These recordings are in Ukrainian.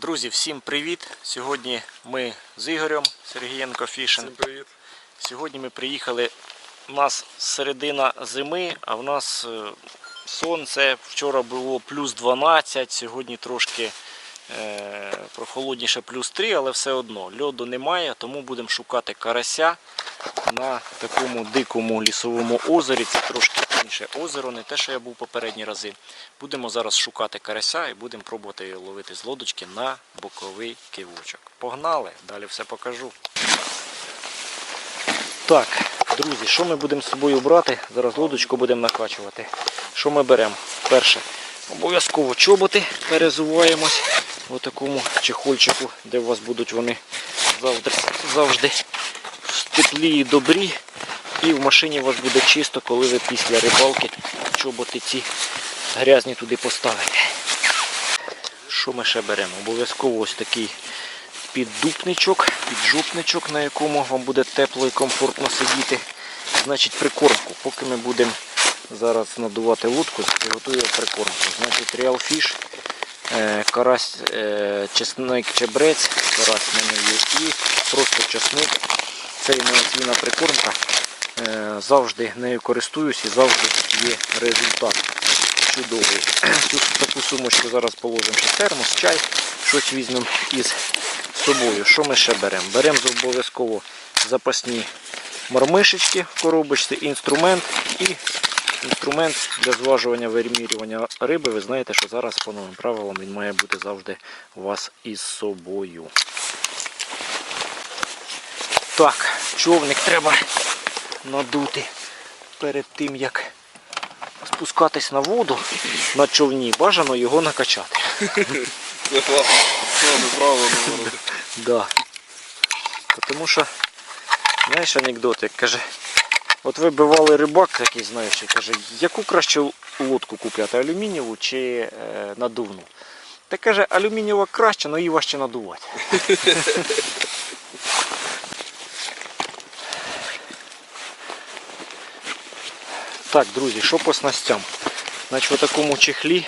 Друзі, всім привіт! Сьогодні ми з Ігорем Сергієнко Фішин. Всім привіт. Сьогодні ми приїхали. У нас середина зими, а в нас е, сонце. Вчора було плюс 12, сьогодні трошки е, прохолодніше плюс 3, але все одно льоду немає, тому будемо шукати карася на такому дикому лісовому озері. Це трошки інше озеро, не те, що я був попередні рази. Будемо зараз шукати карася і будемо пробувати ловити з лодочки на боковий кивочок. Погнали, далі все покажу. Так, друзі, що ми будемо з собою брати? Зараз лодочку будемо накачувати. Що ми беремо? Перше, обов'язково чоботи перезуваємось в такому чехольчику, де у вас будуть вони завжди, завжди теплі і добрі. І в машині у вас буде чисто, коли ви після рибалки чоботи ці грязні туди поставите. Що ми ще беремо? Обов'язково ось такий піддупничок, піджопничок, на якому вам буде тепло і комфортно сидіти. Значить, прикормку. Поки ми будемо зараз надувати лодку, приготую прикормку. Значить, Real Fish, е, карась, е, чесник, чебрець, карась мене є і просто чесник. Це інноваційна прикормка. Е, Завжди нею користуюсь і завжди є результат чудовий. Цю таку сумочку зараз положимо ще термос, чай, щось візьмемо із собою. Що ми ще беремо? Беремо обов'язково запасні мармишечки в коробочці, інструмент і інструмент для зважування вимірювання риби. Ви знаєте, що зараз по новим правилам він має бути завжди у вас із собою. Так, човник треба надути перед тим, як спускатись на воду на човні. Бажано його накачати. Тому що, знаєш, анекдот, як каже, от ви бивали рибак якийсь, знаєш, і каже, яку краще лодку купляти, алюмінієву чи е, надувну? Та каже, алюмінієва краще, але її важче надувати. Так, друзі, що по снастям? Значить, в такому чехлі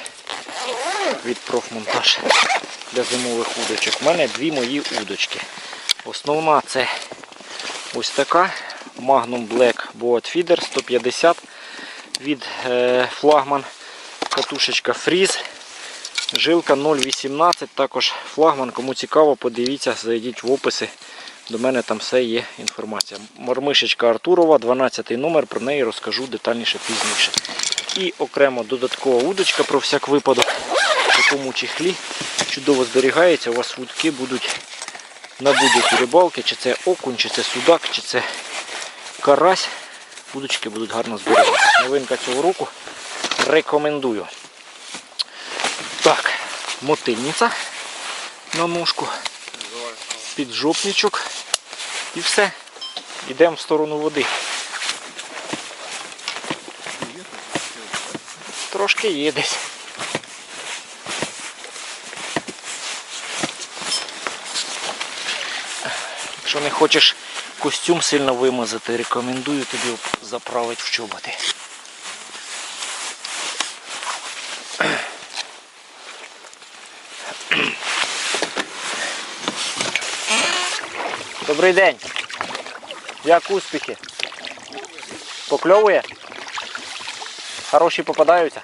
від профмонтаж для зимових удочок. У мене дві мої удочки. Основна це ось така Magnum Black Boat Feeder 150 від е, флагман. Катушечка Freeze. Жилка 0,18, також флагман. Кому цікаво, подивіться, зайдіть в описи. До мене там все є інформація. Мормишечка Артурова, 12 номер, про неї розкажу детальніше пізніше. І окремо додаткова удочка про всяк випадок в такому чехлі чудово зберігається. У вас вудки будуть на будь-які рибалки, чи це окунь, чи це судак, чи це карась. Вудочки будуть гарно зберігатися. Новинка цього року. Рекомендую. Так, мотильниця на ножку, піджопничок і все. Йдемо в сторону води. Трошки є десь. Якщо не хочеш костюм сильно вимазати, рекомендую тобі заправити в чоботи. Добрий день. Як успіхи? Покльовує? Хороші попадаються?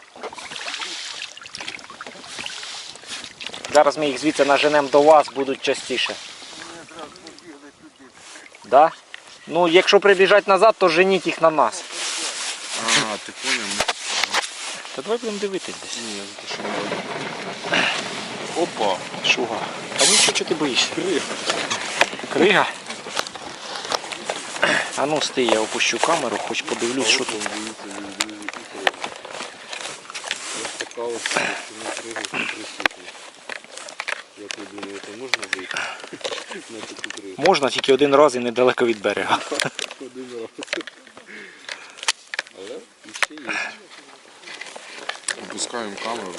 Зараз ми їх звідси наженемо до вас, будуть частіше. Да? Ну, якщо прибіжать назад, то женіть їх на нас. А, ти поняв? Та давай будемо дивитись десь. Ні, за те, що не Опа. Шуга. Та ну що, ти боїшся? Крив. Крига. А ну стій, я опущу камеру, хоч подивлюсь, що тут. Як ви думаєте, можна вийти? Можна тільки один раз і недалеко від берега. Один раз. Але ще є. Опускаємо камеру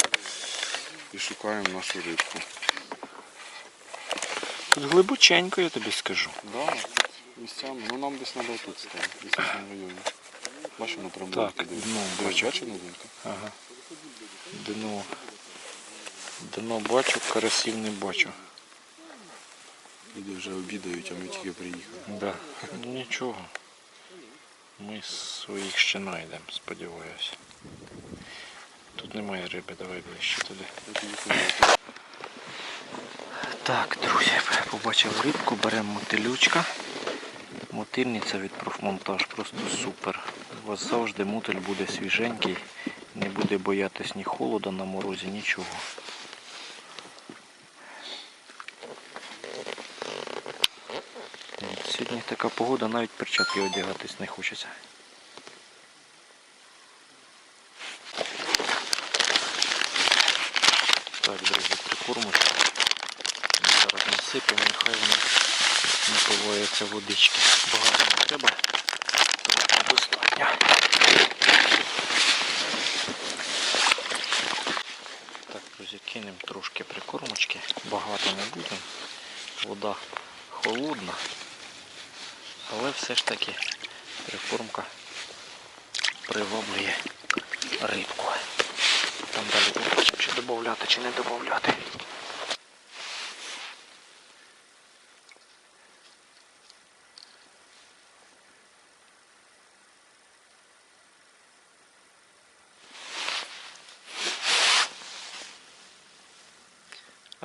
і шукаємо нашу рибку. Тут глибоченько, я тобі скажу. Да, місцями. Ну нам десь треба тут десь в цьому районі. Бачимо дивись. ну, Дивись, бачу. бачиш новинка? Ага. Дно Дно бачу, карасів не бачу. Люди вже обідають, а ми тільки приїхали. Да. Ну, Нічого. Ми своїх ще знайдемо, сподіваюся. Тут немає риби, давай ближче туди. Так, друзі, побачили рибку, беремо мотилючка. Мотильниця від профмонтаж просто супер. У вас завжди мотиль буде свіженький, не буде боятись ні холода на морозі, нічого. Сьогодні така погода, навіть перчатки одягатись не хочеться. Так, друзі, прикормочку. Зараз насипемо, нехай воно напивається водички. Багато не треба. Трохи достатньо. Так, друзі, кинемо трошки прикормочки. Багато не будемо. Вода холодна. Але все ж таки прикормка приваблює рибку. Там далі побачимо, чи додати, чи не додати.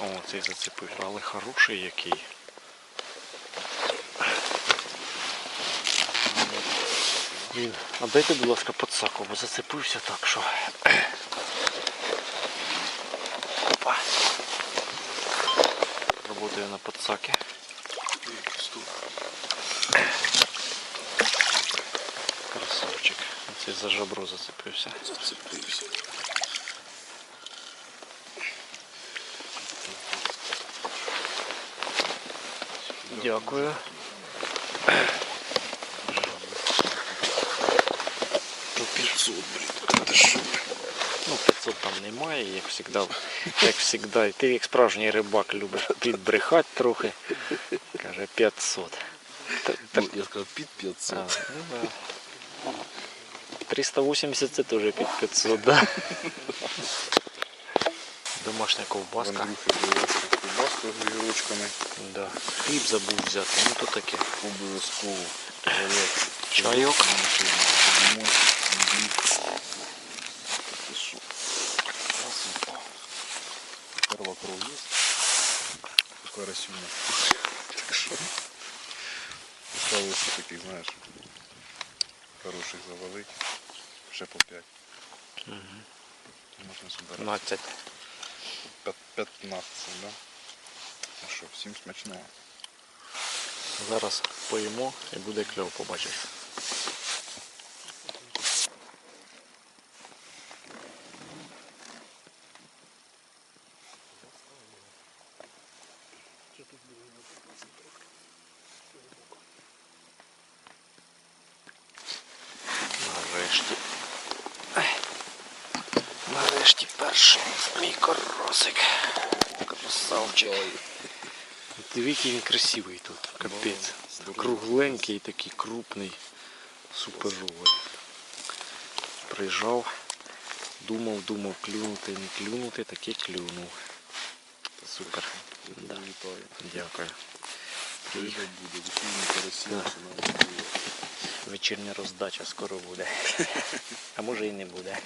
О, цей зацепив, але хороший який. Він. А дайте, будь ласка, подсаку, бо зацепився так, що. Опа. Работаю на подсаке. Красавчик. Оцей за жабро зацепився. Зацепився. Дякую. Та 500, блін, ти що? Ну, 500 там немає, як завжди. Як завжди. Ти як справжній рибак любиш підбрехати трохи. Каже 500. Та- та- Ну, я сказав під 500. А, ну да. 380 це теж під 500, да? Домашня ковбаска. Ковбаску з гірочками. Да. Хліб забув взяти, ну то таке. Обов'язково. Чайок. Красота. Перва кров є. Така росюня. Так що? Осталося таких, знаєш, хороших завалить. Ще по 5. Можна збирати. 15. П'ят- 15, да? Ну що, всім смачного. Зараз поїмо і буде кльово, побачиш. Нарешті. Нарешті перший мій коросик. Красавчик. Який він красивий тут, капець. Кругленький, такий крупний, суперовий. Прижав, думав, думав, клюнути, не клюнути, таки клюнув. Супер. Да. Дякую. Вечірня роздача скоро буде. А може і не буде.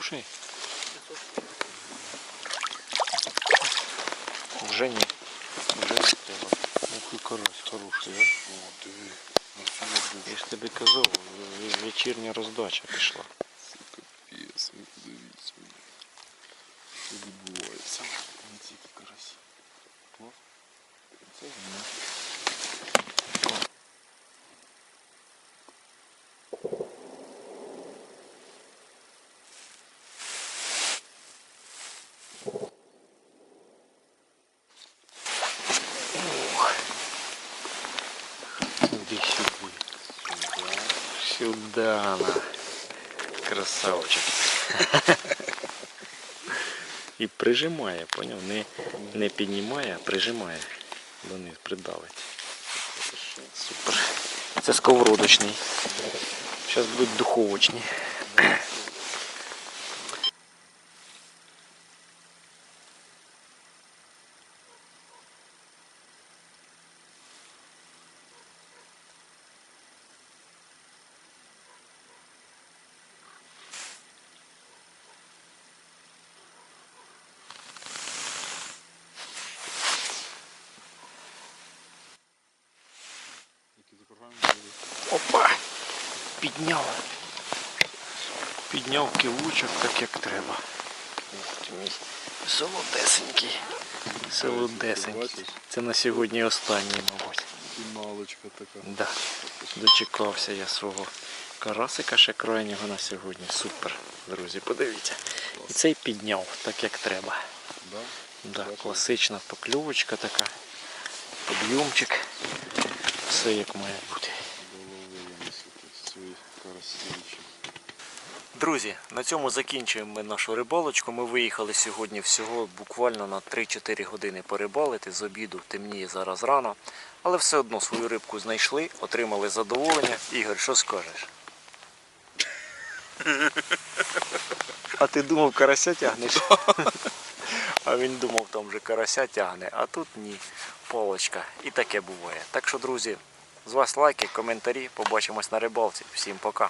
Хороший? Уже ні. Уже не встигла. Ох, і карась хороший, а? О, диви. На всьому Я ж тобі казав, в- вечірня роздача пішла. Це капець, ви подивіться. блін. Що відбувається? Не тільки карасі. Клас. Це воно. Сюда на. Красавчик. І прижимає, поняв? Не, не піднімає, а прижимає. Дониз придавить. Супер. Це сковородочний. Зараз будуть духовочні. Опа! Підняв. Підняв кивучок так як треба. Ух ти мій. Солодесенький. Солодесенький. Це на сьогодні останній, мабуть. Фіналочка така. Да. Дочекався я свого карасика ще крайнього на сьогодні. Супер, друзі, подивіться. І цей підняв так як треба. Да? Да, класична покльовочка така. Подйомчик. Все як має бути. Друзі, на цьому закінчуємо ми нашу рибалочку. Ми виїхали сьогодні всього буквально на 3-4 години порибалити. З обіду темніє зараз рано. Але все одно свою рибку знайшли, отримали задоволення. Ігор, що скажеш? А ти думав, карася тягнеш? А він думав, там вже карася тягне, а тут ні. Палочка. І таке буває. Так що, друзі, з вас лайки, коментарі. Побачимось на рибалці. Всім пока.